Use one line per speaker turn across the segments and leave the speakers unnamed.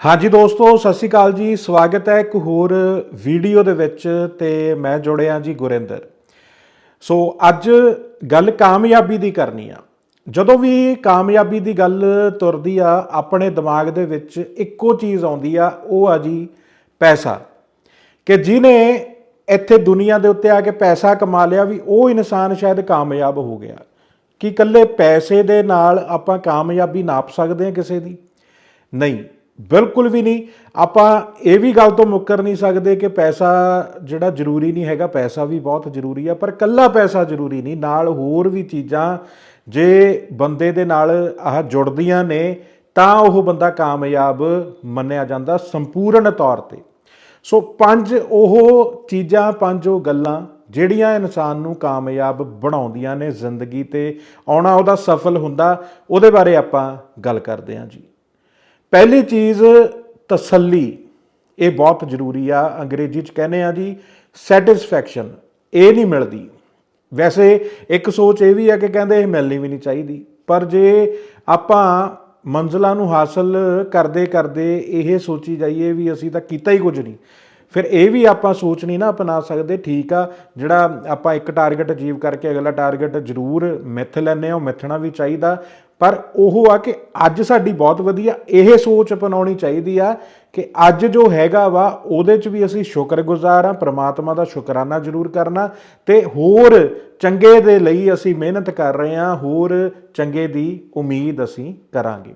ਹਾਂਜੀ ਦੋਸਤੋ, ਸਤਿ ਸ਼੍ਰੀ ਅਕਾਲ ਜੀ। ਸਵਾਗਤ ਹੈ ਇੱਕ ਹੋਰ ਵੀਡੀਓ ਦੇ ਵਿੱਚ ਤੇ ਮੈਂ ਜੁੜਿਆ ਜੀ ਗੁਰਿੰਦਰ। ਸੋ ਅੱਜ ਗੱਲ ਕਾਮਯਾਬੀ ਦੀ ਕਰਨੀ ਆ। ਜਦੋਂ ਵੀ ਕਾਮਯਾਬੀ ਦੀ ਗੱਲ ਤੁਰਦੀ ਆ, ਆਪਣੇ ਦਿਮਾਗ ਦੇ ਵਿੱਚ ਇੱਕੋ ਚੀਜ਼ ਆਉਂਦੀ ਆ, ਉਹ ਆ ਜੀ ਪੈਸਾ। ਕਿ ਜਿਹਨੇ ਇੱਥੇ ਦੁਨੀਆ ਦੇ ਉੱਤੇ ਆ ਕੇ ਪੈਸਾ ਕਮਾ ਲਿਆ ਵੀ ਉਹ ਇਨਸਾਨ ਸ਼ਾਇਦ ਕਾਮਯਾਬ ਹੋ ਗਿਆ। ਕਿ ਇਕੱਲੇ ਪੈਸੇ ਦੇ ਨਾਲ ਆਪਾਂ ਕਾਮਯਾਬੀ ਨਾਪ ਸਕਦੇ ਹਾਂ ਕਿਸੇ ਦੀ? ਨਹੀਂ। ਬਿਲਕੁਲ ਵੀ ਨਹੀਂ। ਆਪਾਂ ਇਹ ਵੀ ਗੱਲ ਤੋਂ ਮੁੱਕਰ ਨਹੀਂ ਸਕਦੇ ਕਿ ਪੈਸਾ ਜਿਹੜਾ ਜ਼ਰੂਰੀ ਨਹੀਂ ਹੈਗਾ, ਪੈਸਾ ਵੀ ਬਹੁਤ ਜ਼ਰੂਰੀ ਆ, ਪਰ ਕੱਲਾ ਪੈਸਾ ਜ਼ਰੂਰੀ ਨਹੀਂ। ਨਾਲ ਹੋਰ ਵੀ ਚੀਜ਼ਾਂ, ਜੇ ਬੰਦੇ ਦੇ ਨਾਲ ਆਹ ਜੁੜਦੀਆਂ ਨੇ, ਤਾਂ ਉਹ ਬੰਦਾ ਕਾਮਯਾਬ ਮੰਨਿਆ ਜਾਂਦਾ ਸੰਪੂਰਨ ਤੌਰ ਤੇ। ਸੋ ਪੰਜ ਉਹ ਚੀਜ਼ਾਂ, ਪੰਜ ਉਹ ਗੱਲਾਂ ਜਿਹੜੀਆਂ ਇਨਸਾਨ ਨੂੰ ਕਾਮਯਾਬ ਬਣਾਉਂਦੀਆਂ ਨੇ ਜ਼ਿੰਦਗੀ ਤੇ, ਆਉਣਾ ਉਹਦਾ ਸਫਲ ਹੁੰਦਾ, ਉਹਦੇ ਬਾਰੇ ਆਪਾਂ ਗੱਲ ਕਰਦੇ ਹਾਂ ਜੀ। ਪਹਿਲੀ ਚੀਜ਼ ਤਸੱਲੀ, ਇਹ ਬਹੁਤ ਜ਼ਰੂਰੀ ਆ, ਅੰਗਰੇਜ਼ੀ ਚ ਕਹਿੰਦੇ ਆ ਜੀ ਸੈਟੀਸਫੈਕਸ਼ਨ ਇਹ ਨਹੀਂ ਮਿਲਦੀ। ਵੈਸੇ ਇੱਕ ਸੋਚ ਇਹ ਵੀ ਆ ਕਿ ਕਹਿੰਦੇ ਇਹ ਮਿਲਣੀ ਵੀ ਨਹੀਂ ਚਾਹੀਦੀ, ਪਰ ਜੇ ਆਪਾਂ ਮੰਜ਼ਲਾਂ ਨੂੰ ਹਾਸਲ ਕਰਦੇ ਕਰਦੇ ਇਹ ਸੋਚੀ ਜਾਈਏ ਵੀ ਅਸੀਂ ਤਾਂ ਕੀਤਾ ਹੀ ਕੁਝ ਨਹੀਂ, ਫਿਰ ਇਹ ਵੀ ਆਪਾਂ ਸੋਚ ਨਹੀਂ ਨਾ ਅਪਣਾ ਸਕਦੇ, ਠੀਕ ਆ, ਜਿਹੜਾ ਆਪਾਂ ਇੱਕ ਟਾਰਗੇਟ ਅਚੀਵ ਕਰਕੇ ਅਗਲਾ ਟਾਰਗੇਟ ਜ਼ਰੂਰ ਮਿੱਥ ਲੈਨੇ ਆ ਉਹ ਮਿੱਥਣਾ ਵੀ ਚਾਹੀਦਾ ਪਰ ਉਹ ਆ ਕਿ ਅੱਜ ਸਾਡੀ ਬਹੁਤ ਵਧੀਆ ਇਹ ਸੋਚ ਅਪਣਾਉਣੀ ਚਾਹੀਦੀ ਆ ਕਿ ਅੱਜ ਜੋ ਹੈਗਾ ਵਾ, ਉਹਦੇ 'ਚ ਵੀ ਅਸੀਂ ਸ਼ੁਕਰਗੁਜ਼ਾਰ ਆ, ਪ੍ਰਮਾਤਮਾ ਦਾ ਸ਼ੁਕਰਾਨਾ ਜ਼ਰੂਰ ਕਰਨਾ ਤੇ ਹੋਰ ਚੰਗੇ ਦੇ ਲਈ ਅਸੀਂ ਮਿਹਨਤ ਕਰ ਰਹੇ ਆ, ਹੋਰ ਚੰਗੇ ਦੀ ਉਮੀਦ ਅਸੀਂ ਕਰਾਂਗੇ।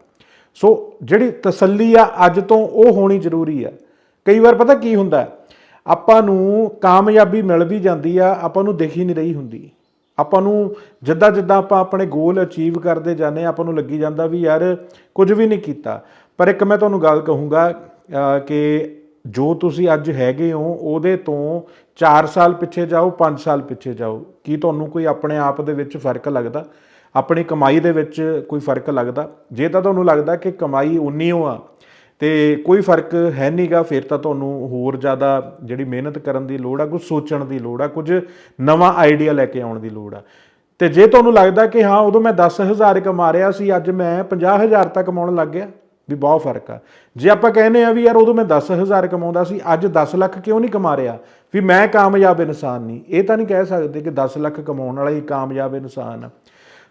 ਸੋ ਜਿਹੜੀ ਤਸੱਲੀ ਆ, ਅੱਜ ਤੋਂ ਉਹ ਹੋਣੀ ਜ਼ਰੂਰੀ ਆ। ਕਈ ਵਾਰ ਪਤਾ ਕੀ ਹੁੰਦਾ, ਆਪਾਂ ਨੂੰ ਕਾਮਯਾਬੀ ਮਿਲ ਵੀ ਜਾਂਦੀ ਆ, ਆਪਾਂ ਨੂੰ ਦਿਖ ਹੀ ਨਹੀਂ ਰਹੀ ਹੁੰਦੀ। ਆਪਾਂ ਨੂੰ ਜਿੱਦਾਂ ਜਿੱਦਾਂ ਆਪਾਂ ਆਪਣੇ ਗੋਲ ਅਚੀਵ ਕਰਦੇ ਜਾਂਦੇ ਹਾਂ, ਆਪਾਂ ਨੂੰ ਲੱਗੀ ਜਾਂਦਾ ਵੀ ਯਾਰ ਕੁਝ ਵੀ ਨਹੀਂ ਕੀਤਾ। ਪਰ ਇੱਕ ਮੈਂ ਤੁਹਾਨੂੰ ਗੱਲ ਕਹੂੰਗਾ ਕਿ ਜੋ ਤੁਸੀਂ ਅੱਜ ਹੈਗੇ ਹੋ ਉਹਦੇ ਤੋਂ 4 ਸਾਲ ਪਿੱਛੇ ਜਾਓ 5 ਸਾਲ ਪਿੱਛੇ ਜਾਓ। ਕੀ ਤੁਹਾਨੂੰ ਕੋਈ ਆਪਣੇ ਆਪ ਦੇ ਵਿੱਚ ਫ਼ਰਕ ਲੱਗਦਾ? ਆਪਣੀ ਕਮਾਈ ਦੇ ਵਿੱਚ ਕੋਈ ਫ਼ਰਕ ਲੱਗਦਾ? ਜੇ ਤਾਂ ਤੁਹਾਨੂੰ ਲੱਗਦਾ ਕਿ ਕਮਾਈ ਉਨੀ ਓ ਆ ਤੇ ਕੋਈ ਫ਼ਰਕ ਹੈ ਨਹੀਂਗਾ ਫਿਰ ਤਾਂ ਤੁਹਾਨੂੰ ਹੋਰ ਜ਼ਿਆਦਾ ਜਿਹੜੀ ਮਿਹਨਤ ਕਰਨ ਦੀ ਲੋੜ ਆ, ਕੁਝ ਸੋਚਣ ਦੀ ਲੋੜ ਆ, ਕੁਝ ਨਵਾਂ ਆਈਡੀਆ ਲੈ ਕੇ ਆਉਣ ਦੀ ਲੋੜ ਆ। ਤੇ ਜੇ ਤੁਹਾਨੂੰ ਲੱਗਦਾ ਕਿ ਹਾਂ, ਉਦੋਂ ਮੈਂ 10000 ਕਮਾ ਰਿਹਾ ਸੀ, ਅੱਜ ਮੈਂ 50000 ਤੱਕ ਕਮਾਉਣ ਲੱਗ ਗਿਆ, ਵੀ ਬਹੁਤ ਫ਼ਰਕ ਆ। ਜੇ ਆਪਾਂ ਕਹਿੰਦੇ ਆ ਵੀ ਯਾਰ ਉਦੋਂ ਮੈਂ 10000 ਕਮਾਉਂਦਾ ਸੀ, ਅੱਜ 10 ਲੱਖ ਕਿਉਂ ਨਹੀਂ ਕਮਾ ਰਿਹਾ? ਵੀ ਮੈਂ ਕਾਮਯਾਬ ਇਨਸਾਨ ਨਹੀਂ। ਇਹ ਤਾਂ ਨਹੀਂ ਕਹਿ ਸਕਦੇ ਕਿ 10 ਲੱਖ ਕਮਾਉਣ ਵਾਲਾ ਹੀ ਕਾਮਯਾਬ ਇਨਸਾਨ ਆ।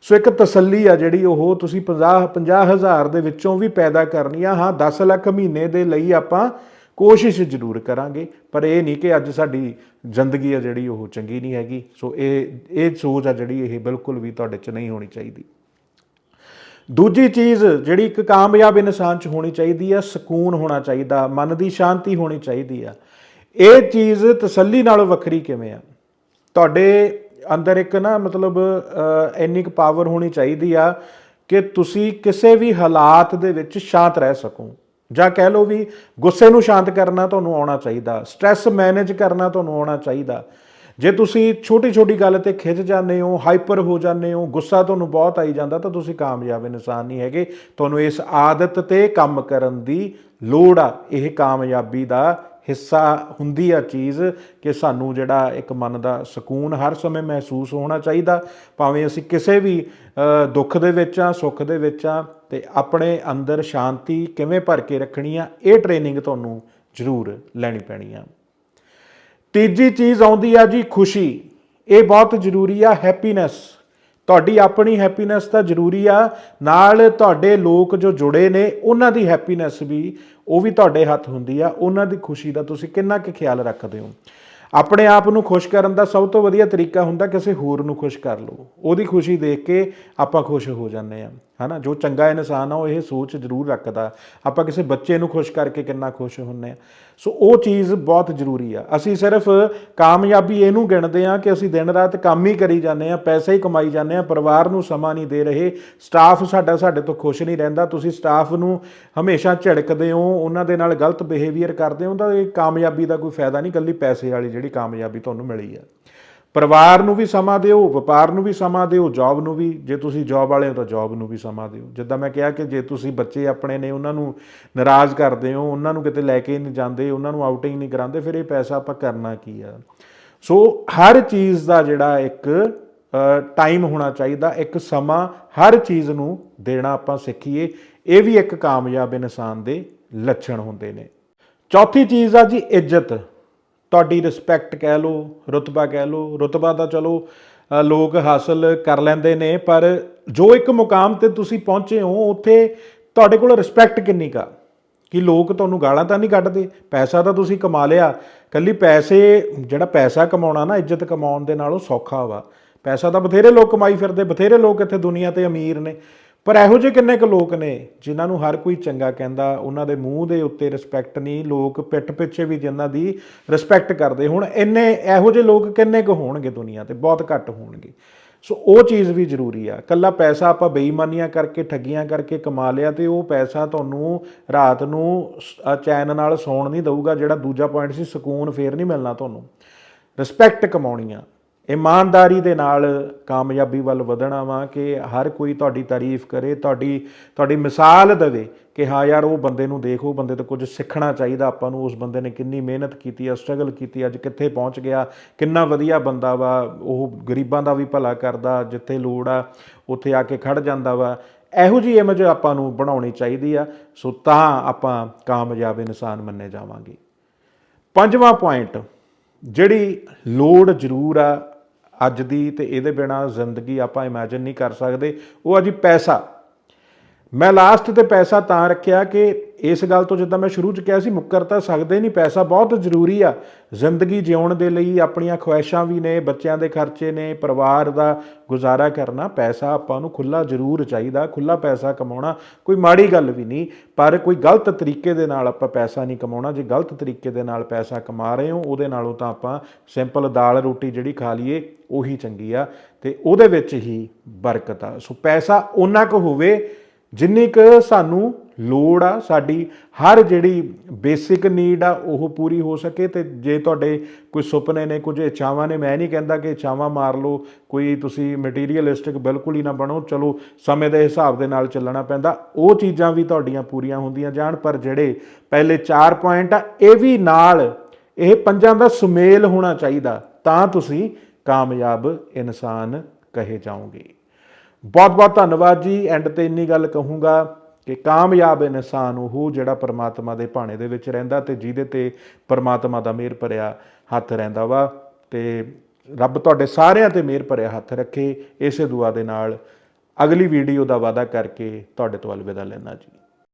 ਸੋ ਇੱਕ ਤਸੱਲੀ ਆ ਜਿਹੜੀ ਉਹ ਤੁਸੀਂ 50 50000 ਦੇ ਵਿੱਚੋਂ ਵੀ ਪੈਦਾ ਕਰਨੀ ਆ। ਹਾਂ 10 ਲੱਖ ਮਹੀਨੇ ਦੇ ਲਈ ਆਪਾਂ ਕੋਸ਼ਿਸ਼ ਜ਼ਰੂਰ ਕਰਾਂਗੇ, ਪਰ ਇਹ ਨਹੀਂ ਕਿ ਅੱਜ ਸਾਡੀ ਜ਼ਿੰਦਗੀ ਆ ਜਿਹੜੀ ਉਹ ਚੰਗੀ ਨਹੀਂ ਹੈਗੀ। ਸੋ ਇਹ ਇਹ ਸੋਚ ਆ ਜਿਹੜੀ ਇਹ ਬਿਲਕੁਲ ਵੀ ਤੁਹਾਡੇ 'ਚ ਨਹੀਂ ਹੋਣੀ ਚਾਹੀਦੀ। ਦੂਜੀ ਚੀਜ਼ ਜਿਹੜੀ ਇੱਕ ਕਾਮਯਾਬ ਇਨਸਾਨ 'ਚ ਹੋਣੀ ਚਾਹੀਦੀ ਆ, ਸਕੂਨ ਹੋਣਾ ਚਾਹੀਦਾ, ਮਨ ਦੀ ਸ਼ਾਂਤੀ ਹੋਣੀ ਚਾਹੀਦੀ ਆ। ਇਹ ਚੀਜ਼ ਤਸੱਲੀ ਨਾਲੋਂ ਵੱਖਰੀ ਕਿਵੇਂ ਆ? ਤੁਹਾਡੇ ਅੰਦਰ ਇੱਕ ਨਾ ਮਤਲਬ ਇੰਨੀ ਕੁ ਪਾਵਰ ਹੋਣੀ ਚਾਹੀਦੀ ਆ ਕਿ ਤੁਸੀਂ ਕਿਸੇ ਵੀ ਹਾਲਾਤ ਦੇ ਵਿੱਚ ਸ਼ਾਂਤ ਰਹਿ ਸਕੋ। ਜਾਂ ਕਹਿ ਲਓ ਵੀ ਗੁੱਸੇ ਨੂੰ ਸ਼ਾਂਤ ਕਰਨਾ ਤੁਹਾਨੂੰ ਆਉਣਾ ਚਾਹੀਦਾ ਸਟ੍ਰੈਸ ਮੈਨੇਜ ਕਰਨਾ ਤੁਹਾਨੂੰ ਆਉਣਾ ਚਾਹੀਦਾ। ਜੇ ਤੁਸੀਂ ਛੋਟੀ ਛੋਟੀ ਗੱਲ ਤੇ ਖਿੱਚ ਜਾਂਦੇ ਹੋ ਹਾਈਪਰ ਹੋ ਜਾਂਦੇ ਹੋ, ਗੁੱਸਾ ਤੁਹਾਨੂੰ ਬਹੁਤ ਆਈ ਜਾਂਦਾ, ਤਾਂ ਤੁਸੀਂ ਕਾਮਯਾਬ ਇਨਸਾਨ ਨਹੀਂ ਹੈਗੇ। ਤੁਹਾਨੂੰ ਇਸ ਆਦਤ ਤੇ ਕੰਮ ਕਰਨ ਦੀ ਲੋੜ ਆ, ਇਹ ਕਾਮਯਾਬੀ ਦਾ ਹਿੱਸਾ ਹੁੰਦੀ ਆ ਚੀਜ਼ ਕਿ ਸਾਨੂੰ ਜਿਹੜਾ ਇੱਕ ਮਨ ਦਾ ਸਕੂਨ ਹਰ ਸਮੇਂ ਮਹਿਸੂਸ ਹੋਣਾ ਚਾਹੀਦਾ। ਭਾਵੇਂ ਅਸੀਂ ਕਿਸੇ ਵੀ ਦੁੱਖ ਦੇ ਵਿੱਚ ਆ, ਸੁੱਖ ਦੇ ਵਿੱਚ ਆ, ਤੇ ਆਪਣੇ ਅੰਦਰ ਸ਼ਾਂਤੀ ਕਿਵੇਂ ਭਰ ਕੇ ਰੱਖਣੀ ਆ, ਇਹ ਟ੍ਰੇਨਿੰਗ ਤੁਹਾਨੂੰ ਜ਼ਰੂਰ ਲੈਣੀ ਪੈਣੀ ਆ। ਤੀਜੀ ਚੀਜ਼ ਆਉਂਦੀ ਆ ਜੀ, ਖੁਸ਼ੀ। ਇਹ ਬਹੁਤ ਜ਼ਰੂਰੀ ਆ ਹੈਪੀਨੈਸ ਤੁਹਾਡੀ ਆਪਣੀ ਹੈਪੀਨੈਸ ਤਾਂ ਜ਼ਰੂਰੀ ਆ। ਨਾਲ ਤੁਹਾਡੇ ਲੋਕ ਜੋ ਜੁੜੇ ਨੇ, ਉਹਨਾਂ ਦੀ ਹੈਪੀਨੈਸ ਵੀ ਉਹ ਵੀ ਤੁਹਾਡੇ ਹੱਥ ਹੁੰਦੀ ਆ, ਉਹਨਾਂ ਦੀ ਖੁਸ਼ੀ ਦਾ ਤੁਸੀਂ ਕਿੰਨਾ ਕੁ ਖਿਆਲ ਰੱਖਦੇ ਹੋ? ਆਪਣੇ ਆਪ ਨੂੰ ਖੁਸ਼ ਕਰਨ ਦਾ ਸਭ ਤੋਂ ਵਧੀਆ ਤਰੀਕਾ ਹੁੰਦਾ ਕਿਸੇ ਹੋਰ ਨੂੰ ਖੁਸ਼ ਕਰ ਲਓ। ਉਹਦੀ ਖੁਸ਼ੀ ਦੇਖ ਕੇ ਆਪਾਂ ਖੁਸ਼ ਹੋ ਜਾਂਦੇ ਆ ਹਨਾ? ਜੋ ਚੰਗਾ ਇਨਸਾਨ ਆ, ਉਹ ਇਹ ਸੋਚ ਜ਼ਰੂਰ ਰੱਖਦਾ। ਆਪਾਂ ਕਿਸੇ ਬੱਚੇ ਨੂੰ ਖੁਸ਼ ਕਰਕੇ ਕਿੰਨਾ ਖੁਸ਼ ਹੁੰਨੇ ਆ ਸੋ ਉਹ ਚੀਜ਼ ਬਹੁਤ ਜ਼ਰੂਰੀ ਆ। ਅਸੀਂ ਸਿਰਫ ਕਾਮਯਾਬੀ ਇਹਨੂੰ ਗਿਣਦੇ ਆ ਕਿ ਅਸੀਂ ਦਿਨ ਰਾਤ ਕੰਮ ਹੀ ਕਰੀ ਜਾਂਦੇ ਆ ਪੈਸੇ ਹੀ ਕਮਾਈ ਜਾਂਦੇ ਆ ਪਰਿਵਾਰ ਨੂੰ ਸਮਾਂ ਨਹੀਂ ਦੇ ਰਹੇ, ਸਟਾਫ ਸਾਡਾ ਸਾਡੇ ਤੋਂ ਖੁਸ਼ ਨਹੀਂ ਰਹਿੰਦਾ, ਤੁਸੀਂ ਸਟਾਫ ਨੂੰ ਹਮੇਸ਼ਾ ਝਿੜਕਦੇ ਹੋ, ਉਹਨਾਂ ਦੇ ਨਾਲ ਗਲਤ ਬਿਹੇਵੀਅਰ ਕਰਦੇ ਹੋ ਤਾਂ ਇਹ ਕਾਮਯਾਬੀ ਦਾ ਕੋਈ ਫਾਇਦਾ ਨਹੀਂ ਕੱਲੀ ਪੈਸੇ ਵਾਲੀ ਜਿਹੜੀ ਕਾਮਯਾਬੀ ਤੁਹਾਨੂੰ ਮਿਲੀ ਆ। ਪਰਿਵਾਰ ਨੂੰ ਵੀ ਸਮਾਂ ਦਿਓ, ਵਪਾਰ ਨੂੰ ਵੀ ਸਮਾਂ ਦਿਓ ਜੌਬ ਨੂੰ ਵੀ। ਜੇ ਤੁਸੀਂ ਜੌਬ ਵਾਲੇ ਹੋ ਤਾਂ ਜੌਬ ਨੂੰ ਵੀ ਸਮਾਂ ਦਿਓ। ਜਿੱਦਾਂ ਮੈਂ ਕਿਹਾ ਕਿ ਜੇ ਤੁਸੀਂ ਬੱਚੇ ਆਪਣੇ ਨੇ, ਉਹਨਾਂ ਨੂੰ ਨਾਰਾਜ਼ ਕਰਦੇ ਹੋ, ਉਹਨਾਂ ਨੂੰ ਕਿਤੇ ਲੈ ਕੇ ਨਹੀਂ ਜਾਂਦੇ, ਉਹਨਾਂ ਨੂੰ ਆਊਟਿੰਗ ਨਹੀਂ ਕਰਾਉਂਦੇ, ਫਿਰ ਇਹ ਪੈਸਾ ਆਪਾਂ ਕਰਨਾ ਕੀ ਆ? ਸੋ ਹਰ ਚੀਜ਼ ਦਾ ਜਿਹੜਾ ਇੱਕ ਟਾਈਮ ਹੋਣਾ ਚਾਹੀਦਾ, ਇੱਕ ਸਮਾਂ ਹਰ ਚੀਜ਼ ਨੂੰ ਦੇਣਾ ਆਪਾਂ ਸਿੱਖੀਏ। ਇਹ ਵੀ ਇੱਕ ਕਾਮਯਾਬ ਇਨਸਾਨ ਦੇ ਲੱਛਣ ਹੁੰਦੇ ਨੇ। ਚੌਥੀ ਚੀਜ਼ ਆ ਜੀ ਇੱਜ਼ਤ। ਤੁਹਾਡੀ ਰਿਸਪੈਕਟ ਕਹਿ ਲਓ, ਰੁਤਬਾ ਕਹਿ ਲਓ, ਰੁਤਬਾ ਤਾਂ ਚਲੋ ਲੋਕ ਹਾਸਲ ਕਰ ਲੈਂਦੇ ਨੇ, ਪਰ ਜੋ ਇੱਕ ਮੁਕਾਮ ਤੇ ਤੁਸੀਂ ਪਹੁੰਚੇ ਹੋ, ਉੱਥੇ ਤੁਹਾਡੇ ਕੋਲ ਰਿਸਪੈਕਟ ਕਿੰਨੀ ਕਾ ਕਿ ਲੋਕ ਤੁਹਾਨੂੰ ਗਾਲਾਂ ਤਾਂ ਨਹੀਂ ਕੱਢਦੇ? ਪੈਸਾ ਤਾਂ ਤੁਸੀਂ ਕਮਾ ਲਿਆ। ਕੱਲੀ ਪੈਸੇ, ਜਿਹੜਾ ਪੈਸਾ ਕਮਾਉਣਾ ਨਾ, ਇੱਜ਼ਤ ਕਮਾਉਣ ਦੇ ਨਾਲੋਂ ਸੌਖਾ ਵਾ। ਪੈਸਾ ਤਾਂ ਬਥੇਰੇ ਲੋਕ ਕਮਾਈ ਫਿਰਦੇ, ਬਥੇਰੇ ਲੋਕ ਇੱਥੇ ਦੁਨੀਆ ਤੇ ਅਮੀਰ ਨੇ। ਪਰ ਇਹੋ ਜਿਹੇ ਕਿੰਨੇ ਕੁ ਲੋਕ ਨੇ ਜਿਨ੍ਹਾਂ ਨੂੰ ਹਰ ਕੋਈ ਚੰਗਾ ਕਹਿੰਦਾ ਉਹਨਾਂ ਦੇ ਮੂੰਹ ਦੇ ਉੱਤੇ ਰਿਸਪੈਕਟ ਨਹੀਂ ਲੋਕ ਪਿੱਠ ਪਿੱਛੇ ਵੀ ਜਿਨ੍ਹਾਂ ਦੀ ਰਿਸਪੈਕਟ ਕਰਦੇ ਹੁਣ। ਇੰਨੇ ਇਹੋ ਜਿਹੇ ਲੋਕ ਕਿੰਨੇ ਕੁ ਹੋਣਗੇ ਦੁਨੀਆ ਤੇ? ਬਹੁਤ ਘੱਟ ਹੋਣਗੇ। ਸੋ ਉਹ ਚੀਜ਼ ਵੀ ਜ਼ਰੂਰੀ ਆ। ਕੱਲਾ ਪੈਸਾ ਆਪਾਂ ਬੇਈਮਾਨੀਆਂ ਕਰਕੇ ਠੱਗੀਆਂ ਕਰਕੇ ਕਮਾ ਲਿਆ ਤੇ ਉਹ ਪੈਸਾ ਤੁਹਾਨੂੰ ਰਾਤ ਨੂੰ ਸ- ਅ, ਚੈਨ ਨਾਲ ਸੌਣ ਨਹੀਂ ਦਊਗਾ ਜਿਹੜਾ ਦੂਜਾ ਪੁਆਇੰਟ ਸੀ ਸਕੂਨ ਫੇਰ ਨਹੀਂ ਮਿਲਣਾ ਤੁਹਾਨੂੰ। ਰਿਸਪੈਕਟ ਕਮਾਉਣੀ ਆ। ਇਮਾਨਦਾਰੀ ਦੇ ਨਾਲ ਕਾਮਯਾਬੀ ਵੱਲ ਵਧਣਾ ਵਾ ਕਿ ਹਰ ਕੋਈ ਤੁਹਾਡੀ ਤਾਰੀਫ ਕਰੇ, ਤੁਹਾਡੀ ਤੁਹਾਡੀ ਮਿਸਾਲ ਦੇਵੇ ਕਿ ਹਾਂ ਯਾਰ ਉਹ ਬੰਦੇ ਨੂੰ ਦੇਖੋ ਬੰਦੇ ਤੋਂ ਕੁਝ ਸਿੱਖਣਾ ਚਾਹੀਦਾ। ਆਪਾਂ ਨੂੰ ਉਸ ਬੰਦੇ ਨੇ ਕਿੰਨੀ ਮਿਹਨਤ ਕੀਤੀ ਆ ਸਟਰਗਲ ਕੀਤੀ ਅੱਜ ਕਿੱਥੇ ਪਹੁੰਚ ਗਿਆ, ਕਿੰਨਾ ਵਧੀਆ ਬੰਦਾ ਵਾ, ਉਹ ਗਰੀਬਾਂ ਦਾ ਵੀ ਭਲਾ ਕਰਦਾ, ਜਿੱਥੇ ਲੋੜ ਆ, ਉੱਥੇ ਆ ਕੇ ਖੜ ਜਾਂਦਾ ਵਾ। ਇਹੋ ਜੀ ਇਮੇਜ ਆਪਾਂ ਨੂੰ ਬਣਾਉਣੀ ਚਾਹੀਦੀ ਆ। ਸੋ ਤਾਂ ਆਪਾਂ ਕਾਮਯਾਬ ਇਨਸਾਨ ਮੰਨੇ ਜਾਵਾਂਗੇ। ਪੰਜਵਾਂ ਪੁਆਇੰਟ ਜਿਹੜੀ ਲੋੜ ਜ਼ਰੂਰ ਆ ਅੱਜ ਦੀ ਤੇ ਇਹਦੇ ਬਿਨਾ ਜ਼ਿੰਦਗੀ ਆਪਾਂ ਇਮੇਜਿਨ ਨਹੀਂ ਕਰ ਸਕਦੇ। ਉਹ ਆ ਜੀ ਪੈਸਾ। ਮੈਂ ਲਾਸਟ ਤੇ ਪੈਸਾ ਤਾਂ ਰੱਖਿਆ ਕਿ ਇਸ ਗੱਲ ਤੋਂ ਜਿੱਦਾਂ ਮੈਂ ਸ਼ੁਰੂ ਚ ਕਿਹਾ ਸੀ, ਮੁੱਕਰ ਤਾਂ ਸਕਦੇ ਨਹੀਂ, ਪੈਸਾ ਬਹੁਤ ਜ਼ਰੂਰੀ ਆ। ਜ਼ਿੰਦਗੀ ਜਿਉਣ ਦੇ ਲਈ ਆਪਣੀਆਂ ਖੁਆਇਸ਼ਾਂ ਵੀ ਨੇ, ਬੱਚਿਆਂ ਦੇ ਖਰਚੇ ਨੇ, ਪਰਿਵਾਰ ਦਾ ਗੁਜ਼ਾਰਾ ਕਰਨਾ, ਪੈਸਾ ਆਪਾਂ ਨੂੰ ਖੁੱਲਾ ਜ਼ਰੂਰ ਚਾਹੀਦਾ ਖੁੱਲਾ ਪੈਸਾ ਕਮਾਉਣਾ ਕੋਈ ਮਾੜੀ ਗੱਲ ਵੀ ਨਹੀਂ, ਪਰ ਕੋਈ ਗਲਤ ਤਰੀਕੇ ਦੇ ਨਾਲ ਆਪਾਂ ਪੈਸਾ ਨਹੀਂ ਕਮਾਉਣਾ। ਜੇ ਗਲਤ ਤਰੀਕੇ ਦੇ ਨਾਲ ਪੈਸਾ ਕਮਾ ਰਹੇ ਹੋ, ਉਹਦੇ ਨਾਲੋਂ ਤਾਂ ਆਪਾਂ ਸਿੰਪਲ ਦਾਲ ਰੋਟੀ ਜਿਹੜੀ ਖਾ ਲਈਏ, ਉਹੀ ਚੰਗੀ ਆ ਤੇ ਉਹਦੇ ਵਿੱਚ ਹੀ ਬਰਕਤ ਆ। ਸੋ ਪੈਸਾ ਓਨਾ ਕੁ ਹੋਵੇ ਜਿੰਨੀ ਕੁ ਸਾਨੂੰ ਲੋੜ ਆ, ਸਾਡੀ ਹਰ ਜਿਹੜੀ ਬੇਸਿਕ ਨੀਡ ਆ, ਉਹ ਪੂਰੀ ਹੋ ਸਕੇ ਤੇ ਜੇ ਤੁਹਾਡੇ ਕੋਈ ਸੁਪਨੇ ਨੇ, ਕੁਝ ਇੱਛਾਵਾਂ ਨੇ, ਮੈਂ ਨਹੀਂ ਕਹਿੰਦਾ ਕਿ ਇੱਛਾਵਾਂ ਮਾਰ ਲਓ, ਕੋਈ ਤੁਸੀਂ ਮਟੀਰੀਅਲਿਸਟਿਕ ਬਿਲਕੁਲ ਹੀ ਨਾ ਬਣੋ, ਚਲੋ ਸਮੇਂ ਦੇ ਹਿਸਾਬ ਦੇ ਨਾਲ ਚੱਲਣਾ ਪੈਂਦਾ, ਉਹ ਚੀਜ਼ਾਂ ਵੀ ਤੁਹਾਡੀਆਂ ਪੂਰੀਆਂ ਹੁੰਦੀਆਂ ਜਾਣ, ਪਰ ਜਿਹੜੇ ਪਹਿਲੇ 4 ਪੁਆਇੰਟ ਆ, ਇਹ ਵੀ ਨਾਲ, ਇਹ ਪੰਜਾਂ ਦਾ ਸੁਮੇਲ ਹੋਣਾ ਚਾਹੀਦਾ, ਤਾਂ ਤੁਸੀਂ ਕਾਮਯਾਬ ਇਨਸਾਨ ਕਹੇ ਜਾਓਗੇ। ਬਹੁਤ ਬਹੁਤ ਧੰਨਵਾਦ ਜੀ। ਐਂਡ ਤੇ ਇੰਨੀ ਗੱਲ ਕਹੂੰਗਾ ਕਿ ਕਾਮਯਾਬ ਇਨਸਾਨ ਉਹ ਜਿਹੜਾ ਪਰਮਾਤਮਾ ਦੇ ਭਾਣੇ ਦੇ ਵਿੱਚ ਰਹਿੰਦਾ ਤੇ ਜਿਹਦੇ ਤੇ ਪਰਮਾਤਮਾ ਦਾ ਮਿਹਰ ਭਰਿਆ ਹੱਥ ਰਹਿੰਦਾ ਵਾ ਤੇ ਰੱਬ ਤੁਹਾਡੇ ਸਾਰਿਆਂ ਤੇ ਮਿਹਰ ਭਰਿਆ ਹੱਥ ਰੱਖੇ। ਇਸੇ ਦੁਆ ਦੇ ਨਾਲ ਅਗਲੀ ਵੀਡੀਓ ਦਾ ਵਾਅਦਾ ਕਰਕੇ ਤੁਹਾਡੇ ਤੋਂ ਅਲਵਿਦਾ ਲੈਣਾ ਜੀ।